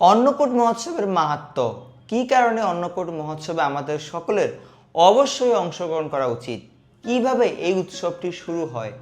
অন্নকূট মহোৎসবের মাহাত্ম। কী কারণে অন্নকূট মহোৎসবে আমাদের সকলের অবশ্যই অংশগ্রহণ করা উচিত? কীভাবে এই উৎসবটি শুরু হয়?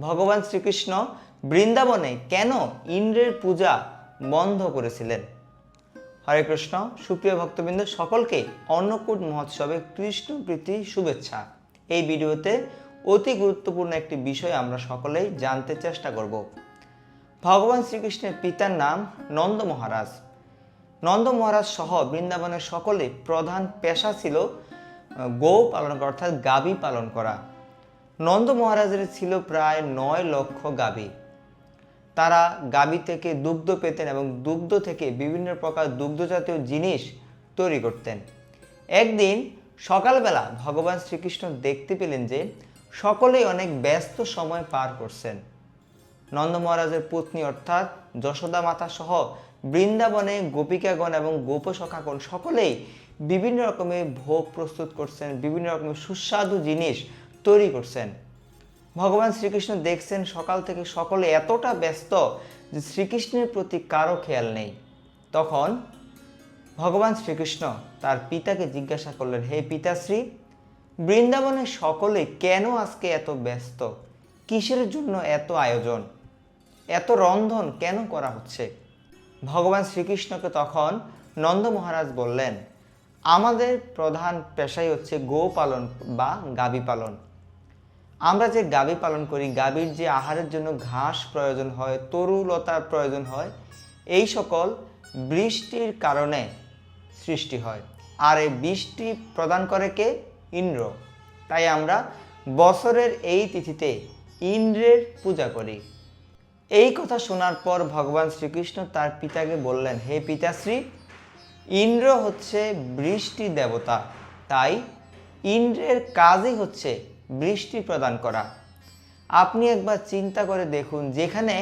ভগবান শ্রীকৃষ্ণ বৃন্দাবনে কেন ইন্দ্রের পূজা বন্ধ করেছিলেন? হরে কৃষ্ণ, সুপ্রিয় ভক্তবৃন্দ, সকলকে অন্নকূট মহোৎসবে কৃষ্ণ প্রীতি শুভেচ্ছা। এই ভিডিওতে অতি গুরুত্বপূর্ণ একটি বিষয় আমরা সকলেই জানতে চেষ্টা করব। ভগবান শ্রীকৃষ্ণের পিতার নাম নন্দ মহারাজ। নন্দ মহারাজ সহ বৃন্দাবনের সকলে প্রধান পেশা ছিল গো পালন করা, অর্থাৎ গাবি পালন করা। নন্দ মহারাজের ছিল প্রায় নয় লক্ষ গাবি। তারা গাবি থেকে দুগ্ধ পেতেন এবং দুগ্ধ থেকে বিভিন্ন প্রকার দুগ্ধজাতীয় জিনিস তৈরি করতেন। একদিন সকালবেলা ভগবান শ্রীকৃষ্ণ দেখতে পেলেন যে, সকলেই অনেক ব্যস্ত সময় পার করছেন। নন্দ মহারাজের পত্নী, অর্থাৎ যশোদা মাতা সহ বৃন্দাবনে গোপিকাগণ এবং গোপসখাগণ সকলেই বিভিন্ন রকমের ভোগ প্রস্তুত করছেন, বিভিন্ন রকমের সুস্বাদু জিনিস তৈরি করছেন। ভগবান শ্রীকৃষ্ণ দেখছেন সকাল থেকে সকলে এতটা ব্যস্ত যে শ্রীকৃষ্ণের প্রতি কারও খেয়াল নেই। তখন ভগবান শ্রীকৃষ্ণ তার পিতাকে জিজ্ঞাসা করলেন, হে পিতাশ্রী, বৃন্দাবনে সকলে কেন আজকে এত ব্যস্ত? কিসের জন্য এত আয়োজন? এত রন্ধন কেন করা হচ্ছে? ভগবান শ্রীকৃষ্ণকে তখন নন্দ মহারাজ বললেন, আমাদের প্রধান পেশাই হচ্ছে গো পালন বা গাবি পালন। আমরা যে গাবি পালন করি, গাবির যে আহারের জন্য ঘাস প্রয়োজন হয়, তরুলতার প্রয়োজন হয়, এই সকল বৃষ্টির কারণে সৃষ্টি হয়। আর এই বৃষ্টি প্রদান করে কে? ইন্দ্র। তাই আমরা বছরের এই তিথিতে ইন্দ্রের পূজা করি। এই কথা শোনার পর ভগবান শ্রীকৃষ্ণ তার পিতাকে বললেন, হে পিতাশ্রী, ইন্দ্র হচ্ছে বৃষ্টি দেবতা, তাই ইন্দ্রের কাজই হচ্ছে বৃষ্টি প্রদান করা। আপনি একবার চিন্তা করে দেখুন, যেখানে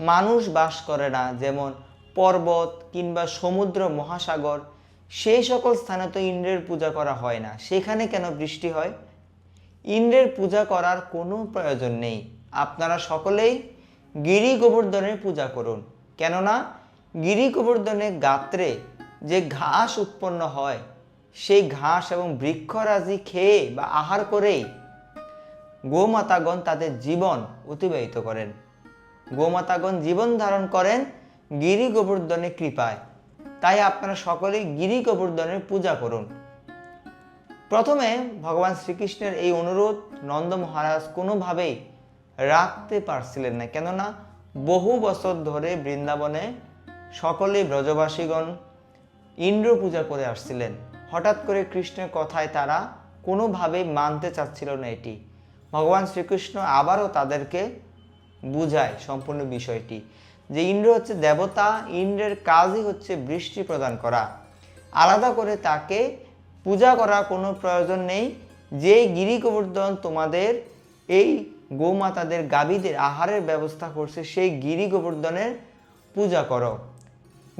মানুষ বাস করে না, যেমন পর্বত কিংবা সমুদ্র, মহাসাগর, সেই সকল স্থানে তো ইন্দ্রের পূজা করা হয় না। সেখানে কেন বৃষ্টি হয়? ইন্দ্রের পূজা করার কোনো প্রয়োজন নেই। আপনারা সকলেই গিরি গোবর্ধনের পূজা করুন। কেননা গিরি গোবর্ধনের গাত্রে যে ঘাস উৎপন্ন হয়, সেই ঘাস এবং বৃক্ষরাজি খেয়ে বা আহার করেই গোমাতাগণ তাদের জীবন অতিবাহিত করেন। গোমাতাগণ জীবন ধারণ করেন গিরি গোবর্ধনের কৃপায়। তাই আপনারা সকলেই গিরি গোবর্ধনের পূজা করুন। প্রথমে ভগবান শ্রীকৃষ্ণের এই অনুরোধ নন্দ মহারাজ কোনোভাবেই রাখতে পারছিলেন না। কেননা বহু বছর ধরে বৃন্দাবনে সকলে ব্রজবাসীগণ ইন্দ্র পূজা করে আসছিলেন। হঠাৎ করে কৃষ্ণের কথায় তারা কোনোভাবেই মানতে চাচ্ছিল না এটি। ভগবান শ্রীকৃষ্ণ আবারও তাদেরকে বুঝায় সম্পূর্ণ বিষয়টি। যে ইন্দ্র হচ্ছে দেবতা, ইন্দ্রের কাজই হচ্ছে বৃষ্টি প্রদান করা। আলাদা করে তাকে পূজা করার কোনো প্রয়োজন নেই। যে গিরি গোবর্ধন তোমাদের এই গোমাতাদের গাভীদের আহারের ব্যবস্থা করছে সেই গিরি গোবর্ধনের পূজা করো।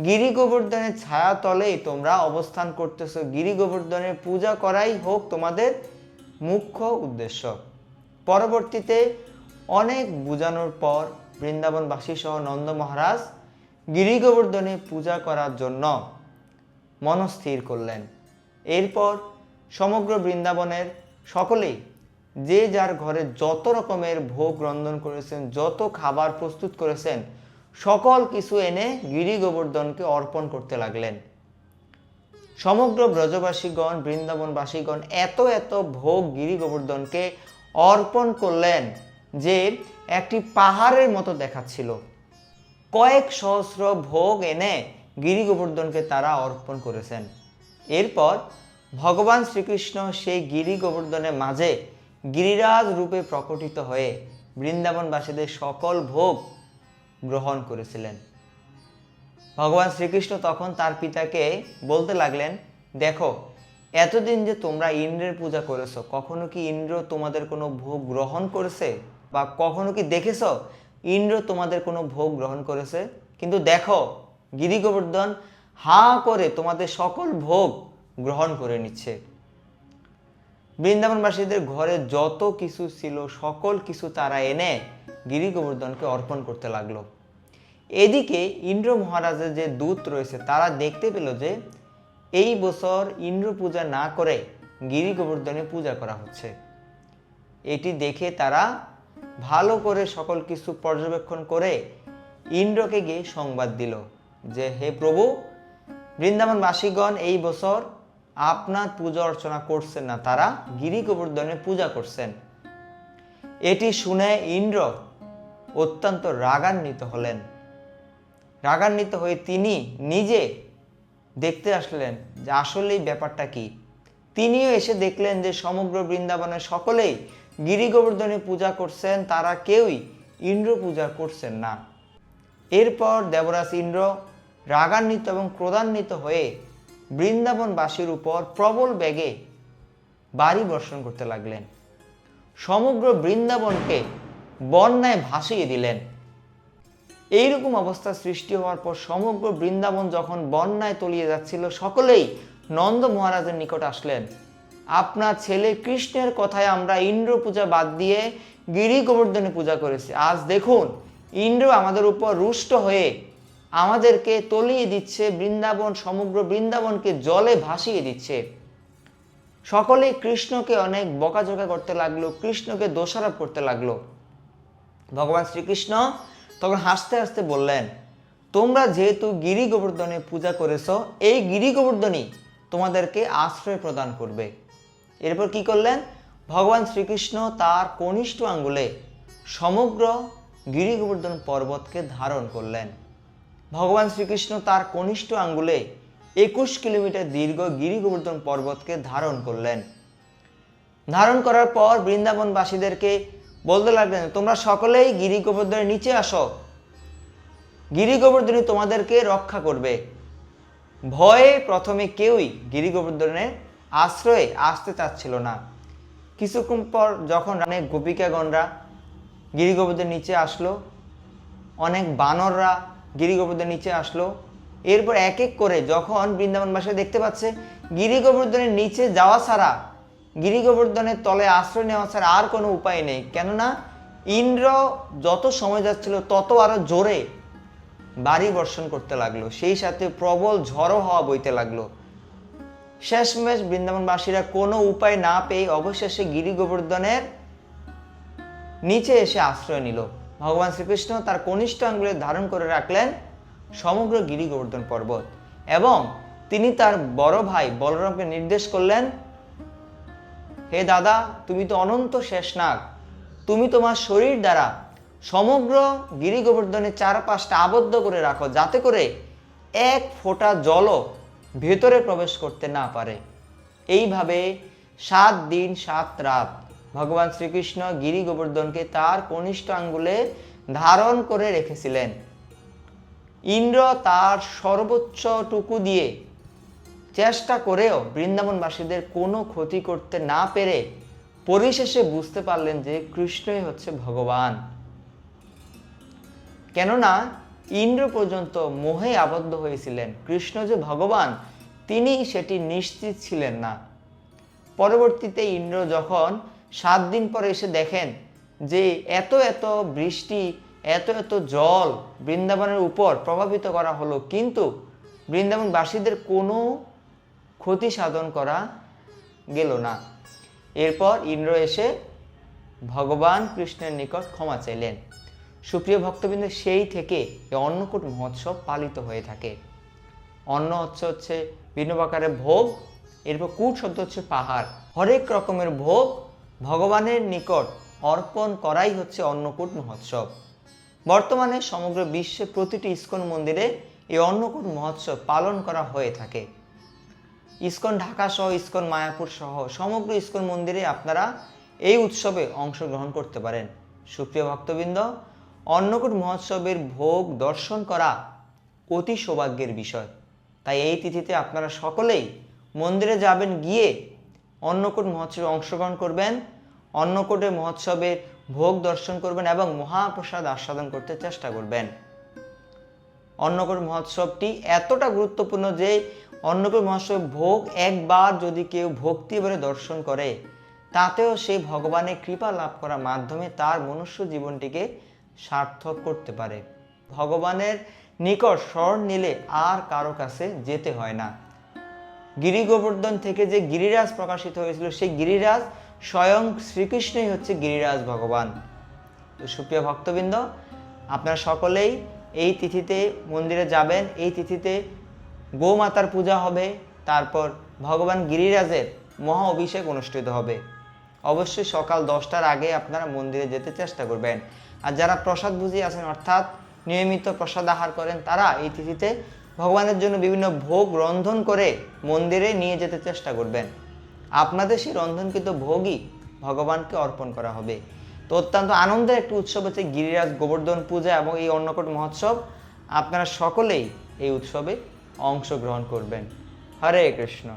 গিরি গোবর্ধনের ছায়া তলেই তোমরা অবস্থান করতেছো। গিরি গোবর্ধনের পূজা করাই হোক তোমাদের মুখ্য উদ্দেশ্য। পরবর্তীতে অনেক বুঝানোর পর বৃন্দাবনবাসী সহ নন্দ মহারাজ গিরি গোবর্ধনে পূজা করার জন্য মনস্থির করলেন। এরপর সমগ্র বৃন্দাবনের সকলেই যে যার ঘরে যত রকমের ভোগ রন্ধন করেছেন, যত খাবার প্রস্তুত করেছেন, সকল কিছু এনে গিরি গোবর্ধনকে অর্পণ করতে লাগলেন। সমগ্র ব্রজবাসীগণ, বৃন্দাবনবাসীগণ এত এত ভোগ গিরি গোবর্ধনকে অর্পণ করলেন যে একটি পাহাড়ের মতো দেখাচ্ছিল। কয়েক সহস্র ভোগ এনে গিরি গোবর্ধনকে তারা অর্পণ করেছেন। এরপর ভগবান শ্রীকৃষ্ণ সেই গিরি গোবর্ধনের মাঝে গিরিরাজ রূপে প্রকটিত হয়ে বৃন্দাবনবাসীদের সকল ভোগ গ্রহণ করেছিলেন। ভগবান শ্রীকৃষ্ণ তখন তার পিতাকে বলতে লাগলেন, দেখো, এতদিন যে তোমরা ইন্দ্রের পূজা করেছ, কখনো কি ইন্দ্র তোমাদের কোনো ভোগ গ্রহণ করেছে? বা কখনো কি দেখেছ ইন্দ্র তোমাদের কোনো ভোগ গ্রহণ করেছে? কিন্তু দেখো গিরি গোবর্ধন হা করে তোমাদের সকল ভোগ গ্রহণ করে নিচ্ছে। বৃন্দাবনবাসীদের ঘরে যত কিছু ছিল, সকল কিছু তারা এনে গিরি গোবর্ধনকে অর্পণ করতে লাগল। এদিকে ইন্দ্র মহারাজের যে দূত রয়েছে, তারা দেখতে পেল যে এই বছর ইন্দ্র পূজা না করে গিরি গোবর্ধনে পূজা করা হচ্ছে। এটি দেখে তারা ভালো করে সকল কিছু পর্যবেক্ষণ করে ইন্দ্রকে গিয়ে সংবাদ দিল যে, হে প্রভু, বৃন্দাবনবাসীগণ এই বছর আপনার পূজা অর্চনা করছেন না, তারা গিরি গোবর্ধনে পূজা করছেন। এটি শুনে ইন্দ্র অত্যন্ত রাগান্বিত হলেন। রাগান্বিত হয়ে তিনি নিজে দেখতে আসলেন যে আসলেই ব্যাপারটা কি। তিনিও এসে দেখলেন যে সমগ্র বৃন্দাবনের সকলেই গিরি গোবর্ধনে পূজা করছেন, তারা কেউই ইন্দ্র পূজা করছেন না। এরপর দেবরাজ ইন্দ্র রাগান্বিত এবং ক্রোধান্বিত হয়ে বৃন্দাবনবাসীর উপর প্রবল বেগে বাড়ি বর্ষণ করতে লাগলেন। সমগ্র বৃন্দাবনকে বন্যায় ভাসিয়ে দিলেন। এইরকম অবস্থা সৃষ্টি হওয়ার পর সমগ্র বৃন্দাবন যখন বন্যায় তলিয়ে যাচ্ছিল, সকলেই নন্দ মহারাজের নিকট আসলেন। আপনার ছেলে কৃষ্ণের কথায় আমরা ইন্দ্র পূজা বাদ দিয়ে গিরি গোবর্ধনে পূজা করেছি। আজ দেখুন, ইন্দ্র আমাদের উপর রুষ্ট হয়ে আমাদেরকে তলিয়ে দিচ্ছে বৃন্দাবন, সমগ্র বৃন্দাবনকে জলে ভাসিয়ে দিচ্ছে। সকলেই কৃষ্ণকে অনেক বকাঝকা করতে লাগল, কৃষ্ণকে দোষারোপ করতে লাগল। ভগবান শ্রীকৃষ্ণ তখন হাসতে হাসতে বললেন, তোমরা যেহেতু গিরি গোবর্ধনে পূজা করেছ, এই গিরি গোবর্ধনই তোমাদেরকে আশ্রয় প্রদান করবে। এরপর কি করলেন? ভগবান শ্রীকৃষ্ণ তার কনিষ্ঠ আঙ্গুলে সমগ্র গিরি গোবর্ধন পর্বতকে ধারণ করলেন। ভগবান শ্রীকৃষ্ণ তার কনিষ্ঠ আঙ্গুলে একুশ কিলোমিটার দীর্ঘ গিরি গোবর্ধন পর্বতকে ধারণ করলেন। ধারণ করার পর বৃন্দাবনবাসীদেরকে বলতে লাগলেন, তোমরা সকলেই গিরি গোবর্ধনের নিচে আসো। গিরি গোবর্ধনী তোমাদেরকে রক্ষা করবে। ভয়ে প্রথমে কেউই গিরি গোবর্ধনের আশ্রয়ে আসতে চাচ্ছিল না। কিছুক্ষণ পর যখন অনেক গোপিকাগণরা গিরি গোবর্ধনের নিচে আসলো, অনেক বানররা গিরি গোবর্ধনের নিচে আসলো। এরপর এক এক করে যখন বৃন্দাবনবাসী দেখতে পাচ্ছে গিরি গোবর্ধনের নিচে যাওয়া ছাড়া গিরি গোবর্ধনের তলে আশ্রয় নেওয়া ছাড়া আর কোনো উপায় নেই। কেননা ইন্দ্র যত সময় যাচ্ছিল, তত আরও জোরে বাড়ি বর্ষণ করতে লাগল। সেই সাথে প্রবল ঝড়ো হওয়া বইতে লাগল। শেষমেশ বৃন্দাবনবাসীরা কোনো উপায় না পেয়ে অবশেষে গিরি গোবর্ধনের নিচে এসে আশ্রয় নিল। ভগবান শ্রীকৃষ্ণ তার কনিষ্ঠ আঙ্গুলে ধারণ করে রাখলেন সমগ্র গিরি গোবর্ধন পর্বত এবং তিনি তার বড় ভাই বলরামকে নির্দেশ করলেন, হে দাদা, তুমি তো অনন্ত শেষনাগ। তুমি তোমার শরীর দ্বারা সমগ্র গিরি গোবর্ধনের চারপাশটা আবদ্ধ করে রাখো যাতে করে এক ফোঁটা জলও ভেতরে প্রবেশ করতে না পারে। এইভাবে সাত দিন, সাত রাত ভগবান শ্রীকৃষ্ণ গিরি গোবর্ধনকে তার কনিষ্ঠ আঙ্গুলে ধারণ করে রেখেছিলেন। ইন্দ্র তার সর্বোচ্চটুকু দিয়ে চেষ্টা করেও বৃন্দাবনবাসীদের কোনো ক্ষতি করতে না পেরে পরিশেষে বুঝতে পারলেন যে কৃষ্ণই হচ্ছে ভগবান। কেননা ইন্দ্র পর্যন্ত মোহে আবদ্ধ হয়েছিলেন। কৃষ্ণ যে ভগবান তিনি সেটি নিশ্চিত ছিলেন না। পরবর্তীতে ইন্দ্র যখন সাত দিন পরে এসে দেখেন যে এত এত বৃষ্টি, এত এত জল বৃন্দাবনের উপর প্রভাবিত করা হলো, কিন্তু বৃন্দাবনবাসীদের কোনো ক্ষতি সাধন করা গেল না। এরপর ইন্দ্র এসে ভগবান কৃষ্ণের নিকট ক্ষমা চাইলেন। সুপ্রিয় ভক্তবৃন্দ, সেই থেকে অন্নকূট মহোৎসব পালিত হয়ে থাকে। অন্ন হচ্ছে হচ্ছে বিভিন্ন প্রকারের ভোগ, এরপর কূট শব্দ হচ্ছে পাহাড়। হরেক রকমের ভোগ ভগবানের নিকট অর্পণ করাই হচ্ছে অন্নকূট মহোৎসব। বর্তমানে সমগ্র বিশ্বে প্রতিটি ইস্কন মন্দিরে এই অন্নকূট মহোৎসব পালন করা হয়ে থাকে। ইস্কন ঢাকা সহ, ইস্কন মায়াপুর সহ সমগ্র ইস্কন মন্দিরে আপনারা এই উৎসবে অংশগ্রহণ করতে পারেন। সুপ্রিয় ভক্তবৃন্দ, অন্নকূট মহোৎসবের ভোগ দর্শন করা অতি সৌভাগ্যের বিষয়। তাই এই তিথিতে আপনারা সকলেই মন্দিরে যাবেন গিয়ে অন্নকূট মহোৎসবে অংশগ্রহণ করবেন অন্নকূটের মহোৎসবের ভোগ দর্শন করবেন এবং মহাপ্রসাদ আস্বাদন করতে চেষ্টা করবেন। অন্নকূট মহোৎসবটি এতটা গুরুত্বপূর্ণ যে অন্নকূট মহোৎসব ভোগ একবার যদি কেউ ভক্তি ভরে দর্শন করে, তাতেও সে ভগবানের কৃপা লাভ করার মাধ্যমে তার মনুষ্য জীবনটিকে সার্থক করতে পারে। ভগবানের নিকট স্মরণ নিলে আর কারও কাছে যেতে হয় না। গিরি গোবর্ধন থেকে যে গিরিরাজ প্রকাশিত হয়েছিল, সেই গিরিরাজ স্বয়ং শ্রীকৃষ্ণই হচ্ছে গিরিরাজ ভগবান। তো সুপ্রিয় ভক্তবৃন্দ, আপনারা সকলেই এই তিথিতে মন্দিরে যাবেন, এই তিথিতে গোমাতার পূজা হবে, তারপর ভগবান গিরিরাজের মহা অভিষেক অনুষ্ঠিত হবে। অবশ্যই সকাল দশটার আগে আপনারা মন্দিরে যেতে চেষ্টা করবেন। আর যারা প্রসাদ বুঝি আছেন, অর্থাৎ নিয়মিত প্রসাদ আহার করেন, তারা এই তিথিতে ভগবানের জন্য বিভিন্ন ভোগ রন্ধন করে মন্দিরে নিয়ে যেতে চেষ্টা করবেন। আপনাদের সেই রন্ধনকৃত ভোগই ভগবানকে অর্পণ করা হবে। তো অত্যন্ত আনন্দের একটি উৎসব হচ্ছে গিরিরাজ গোবর্ধন পূজা এবং এই অন্নকূট মহোৎসব। আপনারা সকলেই এই উৎসবে অংশগ্রহণ করবেন। হরে কৃষ্ণ।